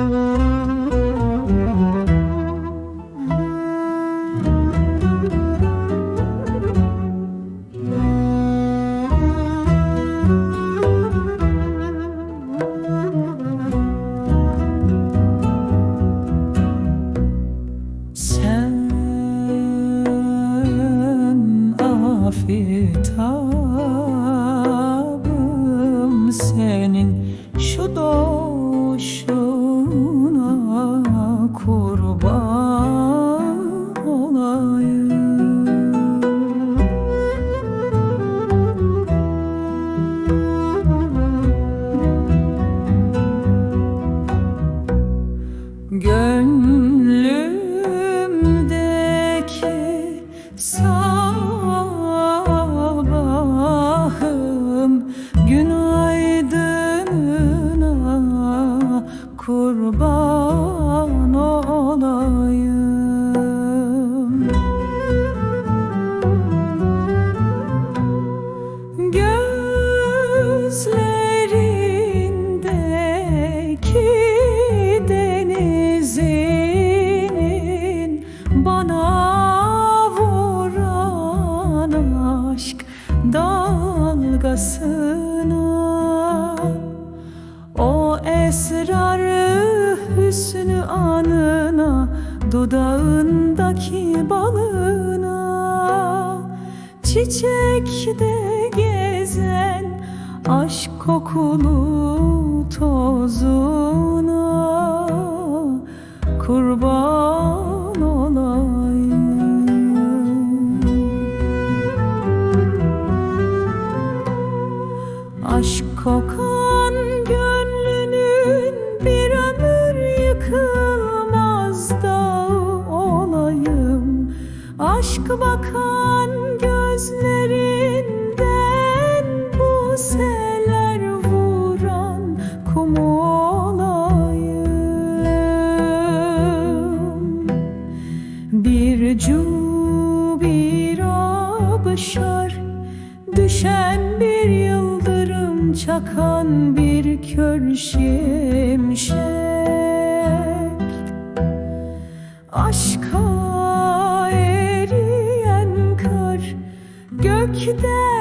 Sen afitabım senin. Şu doğuşuna kurban olayım. Gözlerindeki denizinin bana vuran aşk dalgasına. O esrarı hüsnü anına Dudağındaki balına Çiçekte gezen aşk kokulu tozuna. Kurban olayım. Aşk kokan Aşk bakan gözlerinden bu seller vuran kum olayım. Bir bir abşar Düşen bir yıldırım Çakan bir kör şimşek you there.